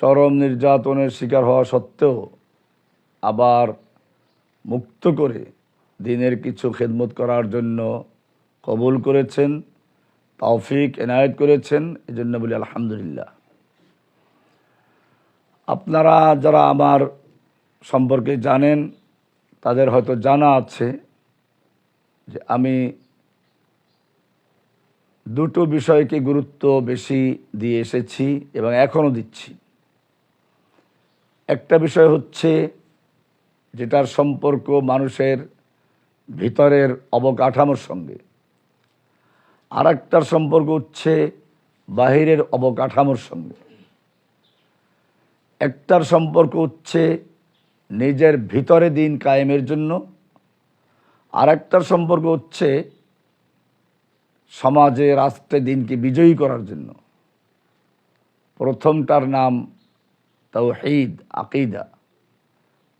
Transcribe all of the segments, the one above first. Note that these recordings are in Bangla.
চরম নির্যাতনের শিকার হওয়া সত্ত্বেও আবার মুক্ত করে দিনের কিছু খেদমত করার জন্য কবুল করেছেন, তৌফিক এনায়েত করেছেন, এজন্য বলি আলহামদুলিল্লাহ। আপনারা যারা আমার সম্পর্কে জানেন, তাদের হয়তো জানা আছে যে আমি দুটো বিষয়কে গুরুত্ব বেশি দিয়ে এসেছি এবং এখনও দিচ্ছি। একটা বিষয় হচ্ছে যেটার সম্পর্ক মানুষের ভিতরের অবকাঠামোর সঙ্গে। আর একটার সম্পর্ক হচ্ছে বাহিরের অবকাঠামোর সঙ্গে। একটার সম্পর্ক হচ্ছে নিজের ভিতরে দিন কায়েমের জন্য। আর একটার সম্পর্ক হচ্ছে সমাজে রাষ্ট্রে দিনকে বিজয়ী করার জন্য। প্রথমটার নাম তৌহিদ, আকিদা।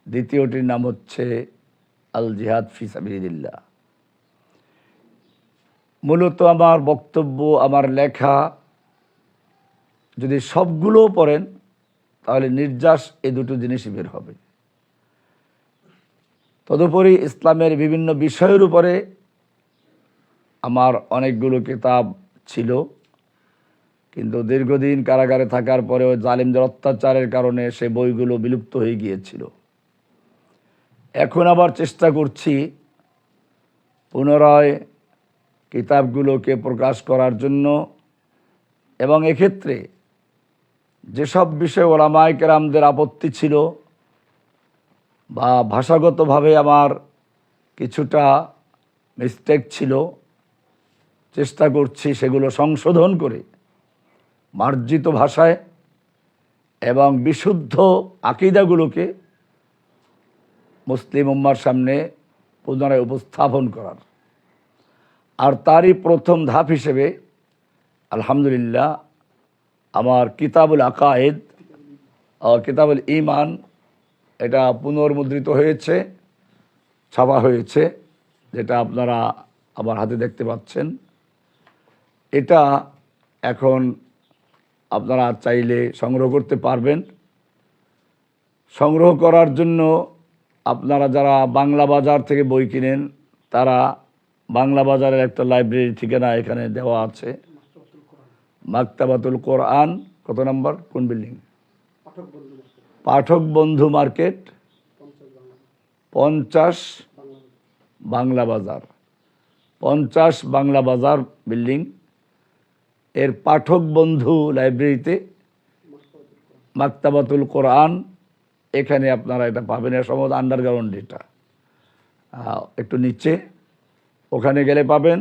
দ্বিতীয়টির নাম হচ্ছে আল জিহাদ ফিসাবিল্লা মূলত আমার বক্তব্য, আমার লেখা, যদি সবগুলো পড়েন, তাহলে নির্যাস এই দুটো জিনিসই বের হবে। তদুপরি ইসলামের বিভিন্ন বিষয়ের উপরে আমার অনেকগুলো কিতাব ছিল। কিন্তু দীর্ঘদিন কারাগারে থাকার পরেও জালিমদের অত্যাচারের কারণে সে বইগুলো বিলুপ্ত হয়ে গিয়েছিল। এখন আবার চেষ্টা করছি পুনরায় কিতাবগুলোকে প্রকাশ করার জন্য এবং এক্ষেত্রে যেসব বিষয়ে ওলামায় কেরামদের আপত্তি ছিল বা ভাষাগতভাবে আমার কিছুটা মিস্টেক ছিল, চেষ্টা করছি সেগুলো সংশোধন করে মার্জিত ভাষায় এবং বিশুদ্ধ আকিদাগুলোকে মুসলিম উম্মার সামনে পুনরায় উপস্থাপন করার। আর তারই প্রথম ধাপ হিসেবে আলহামদুলিল্লাহ আমার কিতাবুল আকায়েদ কিতাবুল ইমান এটা পুনর্মুদ্রিত হয়েছে, ছাপা হয়েছে, যেটা আপনারা আমার হাতে দেখতে পাচ্ছেন। এটা এখন আপনারা চাইলে সংগ্রহ করতে পারবেন। সংগ্রহ করার জন্য আপনারা যারা বাংলা বাজার থেকে বই কিনেন, তারা বাংলা বাজারের একটা লাইব্রেরি ঠিকানা এখানে দেওয়া আছে। মাকতাবাতুল কোরআন, কত নম্বর? কোন বিল্ডিং? পাঠক বন্ধু মার্কেট, পঞ্চাশ বাংলা বাজার। পঞ্চাশ বাংলা বাজার বিল্ডিং। এর পাঠক বন্ধু লাইব্রেরিতে, মাক্তাবাতুল কোরআন, এখানে আপনারা এটা পাবেন, এর সম্ভবত আন্ডারগ্রাউন্ড এটা। একটু নিচে, ওখানে গেলে পাবেন।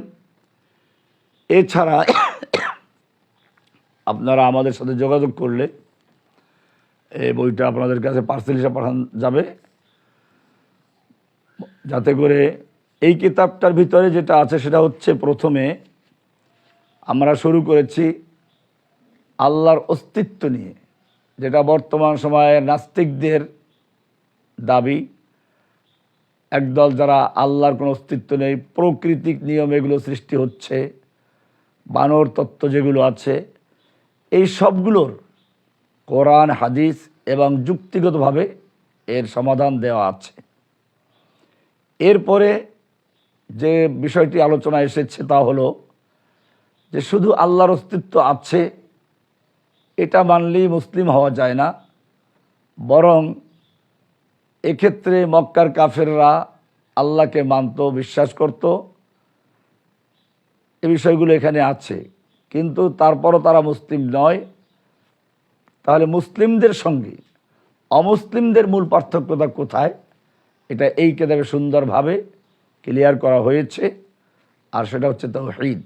এছাড়া আপনারা আমাদের সাথে যোগাযোগ করলে এই বইটা আপনাদের কাছে পার্সেল হিসেবে পাঠান যাবে। যাতে করে এই কিতাবটার ভিতরে যেটা আছে সেটা হচ্ছে প্রথমে আমরা শুরু করেছি আল্লাহর অস্তিত্ব নিয়ে, যেটা বর্তমান সময়ে নাস্তিকদের দাবি। একদল যারা আল্লাহর কোনো অস্তিত্ব নেই, প্রকৃতিক নিয়ম এগুলো সৃষ্টি হচ্ছে, বানর তত্ত্ব যেগুলো আছে, এই সবগুলোর কোরআন, হাদিস এবং যুক্তিগতভাবে এর সমাধান দেওয়া আছে। এরপরে যে বিষয়টি আলোচনা এসেছে তা হলো যে শুধু আল্লাহর অস্তিত্ব আছে, এটা মানলেই মুসলিম হওয়া যায় না। বরং এক্ষেত্রে মক্কার কাফেররা আল্লাহকে মানত, বিশ্বাস করত। এ বিষয়গুলো এখানে আছে। কিন্তু তারপরও তারা মুসলিম নয়। তাহলে মুসলিমদের সঙ্গে অমুসলিমদের মূল পার্থক্যতা কোথায়? এটা এই কেতাবে সুন্দরভাবে ক্লিয়ার করা হয়েছে। আর সেটা হচ্ছে তাওহীদ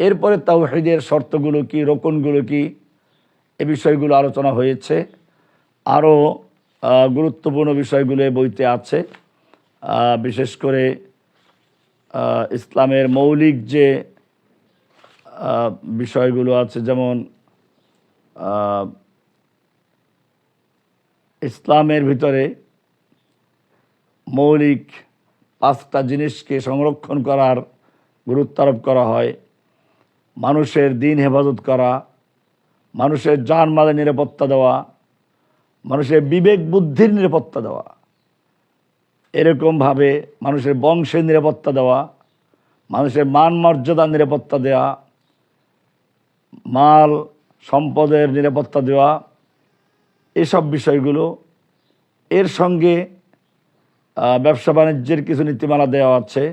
এরপরে তাওহীদের শর্তগুলো কি, রোকনগুলো কি, এ বিষয়গুলো আলোচনা হয়েছে। আরও গুরুত্বপূর্ণ বিষয়গুলো বইতে আছে। বিশেষ করে ইসলামের মৌলিক যে বিষয়গুলো আছে, যেমন ইসলামের ভিতরে মৌলিক পাঁচটা জিনিসকে সংরক্ষণ করার গুরুত্ব আরোপ করা হয়। মানুষের দিন হেফাজত করা, মানুষের জানমালের নিরাপত্তা দেওয়া, মানুষের বিবেক বুদ্ধির নিরাপত্তা দেওয়া, এরকমভাবে মানুষের বংশের নিরাপত্তা দেওয়া, মানুষের মান মর্যাদার নিরাপত্তা দেওয়া, মাল সম্পদের নিরাপত্তা দেওয়া, এসব বিষয়গুলো, এর সঙ্গে ব্যবসা বাণিজ্যের কিছু নীতিমালা দেওয়া আছে।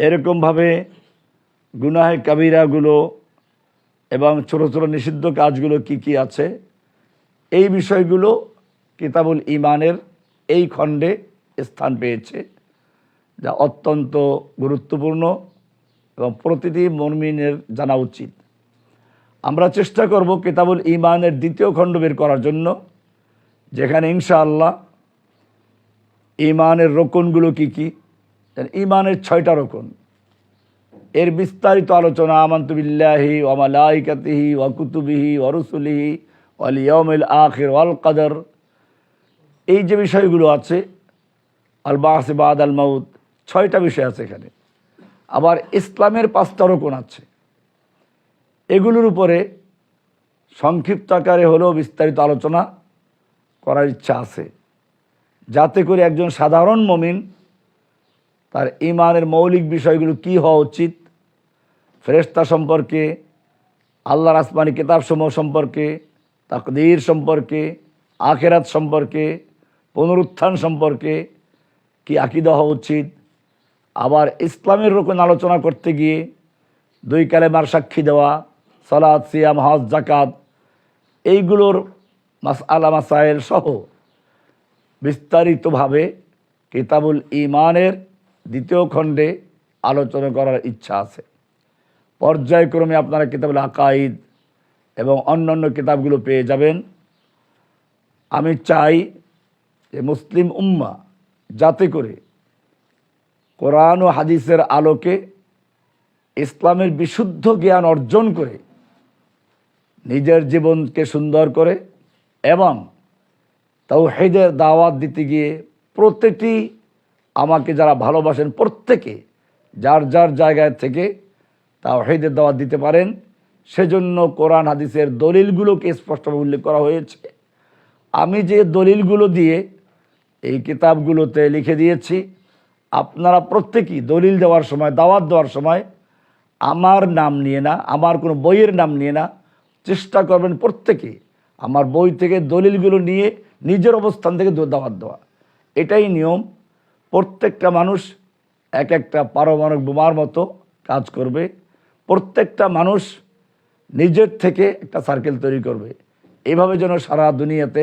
এরকমভাবে গুনাহে কাবিরাগুলো এবং ছোট ছোট নিষিদ্ধ কাজগুলো কি কি আছে? এই বিষয়গুলো কিতাবুল ইমানের এই খণ্ডে স্থান পেয়েছে, যা অত্যন্ত গুরুত্বপূর্ণ এবং প্রতিটি মর্মিনের জানা উচিত। আমরা চেষ্টা করব কিতাবুল ইমানের দ্বিতীয় খণ্ড বের করার জন্য, যেখানে ইনশাআল্লাহ ইমানের রোকনগুলো কি কি? ইমানের ছয়টা রোকন। এর বিস্তারিত আলোচনা আমান্তু বিল্লাহি ওয়ামালাইকাতিহি ওয়াকুতুবিহি ওয়ারুসুলিহি ওয়াল ইয়াউমিল আখির ওয়াল কাদর। এই যে বিষয়গুলো আছে, আল বাসে বাদ আল মাউদ ছয়টা বিষয় আছে এখানে। আবার ইসলামের পাঁচটা রোকন আছে। এগুলোর উপরে সংক্ষিপ্ত আকারে হলেও বিস্তারিত আলোচনা করার ইচ্ছা আছে। যাতে করে একজন সাধারণ মমিন তার ইমানের মৌলিক বিষয়গুলো কি হওয়া উচিত ফেরেস্তা সম্পর্কে, আল্লাহর আসমানি কিতাবসমূহ সম্পর্কে, তাকদীর সম্পর্কে, আখেরাত সম্পর্কে, পুনরুত্থান সম্পর্কে কি আকিদা হওয়া উচিত? আবার ইসলামের রকম আলোচনা করতে গিয়ে দুই কালেমার সাক্ষী দেওয়া সালাদ সিয়াম, হজ জাকাত এইগুলোর মাস আলা মাসাইল সহ বিস্তারিতভাবে কিতাবুল ইমানের দ্বিতীয় খণ্ডে আলোচনা করার ইচ্ছা আছে। পর্যায়ক্রমে আপনারা কিতাবুল আকাইদ এবং অন্যান্য কিতাবগুলো পেয়ে যাবেন। আমি চাই যে মুসলিম উম্মা যাতে করে কোরআন ও হাদিসের আলোকে ইসলামের বিশুদ্ধ জ্ঞান অর্জন করে, নিজের জীবনকে সুন্দর করে এবং তাওহীদের দাওয়াত দিতে গিয়ে প্রত্যেকটি আমাকে যারা ভালোবাসেন প্রত্যেকে, যার যার জায়গায় থেকে তাওহীদের দাওয়াত দিতে পারেন। সেজন্য কোরআন হাদিসের দলিলগুলোকে স্পষ্টভাবে উল্লেখ করা হয়েছে। আমি যে দলিলগুলো দিয়ে এই কিতাবগুলোতে লিখে দিয়েছি, আপনারা প্রত্যেকেই দলিল দেওয়ার সময়, দাওয়াত দেওয়ার সময় আমার নাম নিয়ে না, আমার কোনো বইয়ের নাম নিয়ে না, চেষ্টা করবেন প্রত্যেকে আমার বই থেকে দলিলগুলো নিয়ে নিজের অবস্থান থেকে দাওয়াত দেওয়া। এটাই নিয়ম। প্রত্যেকটা মানুষ এক একটা পারমাণবিক বোমার মতো কাজ করবে। প্রত্যেকটা মানুষ নিজের থেকে একটা সার্কেল তৈরি করবে। এভাবে যেন সারা দুনিয়াতে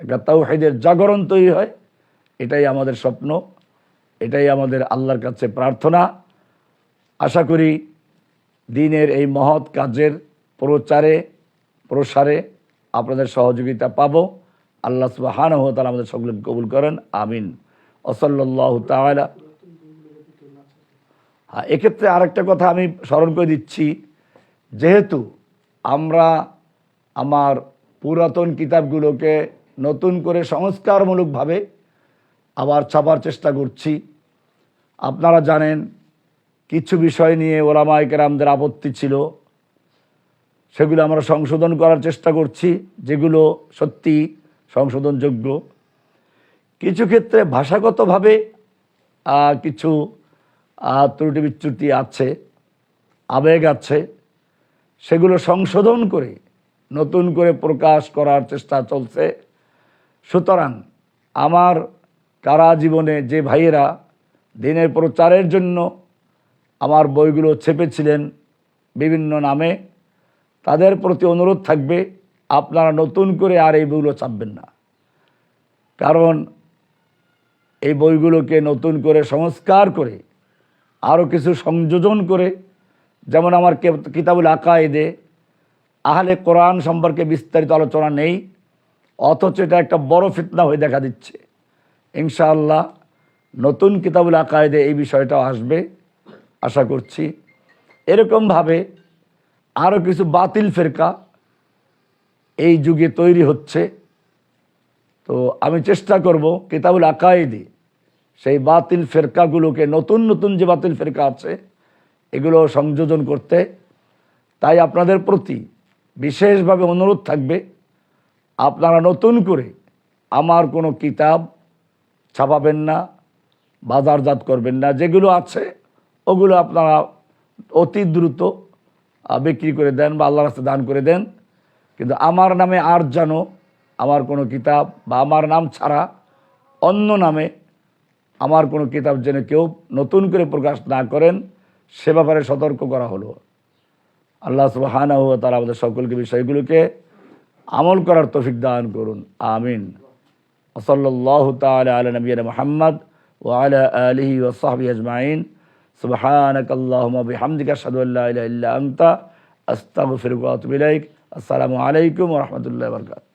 একটা তাওহিদের জাগরণ তৈরি হয়, এটাই আমাদের স্বপ্ন, এটাই আমাদের আল্লাহর কাছে প্রার্থনা। আশা করি দিনের এই মহৎ কাজের প্রচারে, প্রসারে আপনাদের সহযোগিতা পাবো। আল্লাহ সুবাহান তালা আমাদের সকলকে কবুল করেন, আমিন। ওসল্লাহ তালা এক্ষেত্রে আরেকটা কথা আমি স্মরণ করে দিচ্ছি। যেহেতু আমরা আমার পুরাতন কিতাবগুলোকে নতুন করে সংস্কারমূলকভাবে আবার ছাপার চেষ্টা করছি। আপনারা জানেন, কিছু বিষয় নিয়ে ওলামাই কেরামদের আপত্তি ছিল। সেগুলো আমরা সংশোধন করার চেষ্টা করছি, যেগুলো সত্যি সংশোধনযোগ্য। কিছু ক্ষেত্রে ভাষাগতভাবে কিছু ত্রুটি বিচ্যুতি আছে, আবেগ আছে, সেগুলো সংশোধন করে, নতুন করে প্রকাশ করার চেষ্টা চলছে। সুতরাং আমার কারা জীবনে যে ভাইয়েরা দিনের প্রচারের জন্য আমার বইগুলো ছেপেছিলেন বিভিন্ন নামে, তাদের প্রতি অনুরোধ থাকবে, আপনারা নতুন করে আর এই বইগুলো ছাপবেন না। কারণ এই বইগুলোকে নতুন করে সংস্কার করে আরও কিছু সংযোজন করে, যেমন আমার কিতাবুল আকায়েদে, আহলে কোরআন সম্পর্কে বিস্তারিত আলোচনা নেই, অথচ এটা একটা বড় ফিতনা হয়ে দেখা দিচ্ছে। ইনশাআল্লাহ নতুন কিতাবুল আকায়দে এই বিষয়টাও আসবে, আশা করছি। এরকমভাবে আরও কিছু বাতিল ফেরকা এই যুগে তৈরি হচ্ছে। তো আমি চেষ্টা করব কিতাবুল আকায়েদি সেই বাতিল ফেরকাগুলোকে, নতুন নতুন যে বাতিল ফেরকা আছে, এগুলো সংযোজন করতে তাই আপনাদের প্রতি বিশেষভাবে অনুরোধ থাকবে, আপনারা নতুন করে আমার কোনো কিতাব ছাপাবেন না, বাজারজাত করবেন না, যেগুলো আছে, ওগুলো আপনারা অতি দ্রুত বিক্রি করে দেন বা আল্লাহ রাস্তা দান করে দেন। কিন্তু আমার নামে আর যেন আমার কোনো কিতাব বা আমার নাম ছাড়া অন্য নামে আমার কোনো কিতাব যেন কেউ নতুন করে প্রকাশ না করেন, সে ব্যাপারে সতর্ক করা হলো। আল্লাহ সুবহানাহু ওয়া তাআলা আমাদের সকলকে বিষয়গুলোকে আমল করার তফিক দান করুন। আমিন। ওসল্লাহ তাআলা আলা নবিয়িনা মুহাম্মদ ওয়া আলা আলিহি ওয়া সাহবিহি আজমাইন। সুবহানাক আল্লাহুম্মা বিহামদিকা আতুবু ইলাইক। আসসালামু আলাইকুম রাহমাতুল্লাহি ওয়া বারাকাতুহু।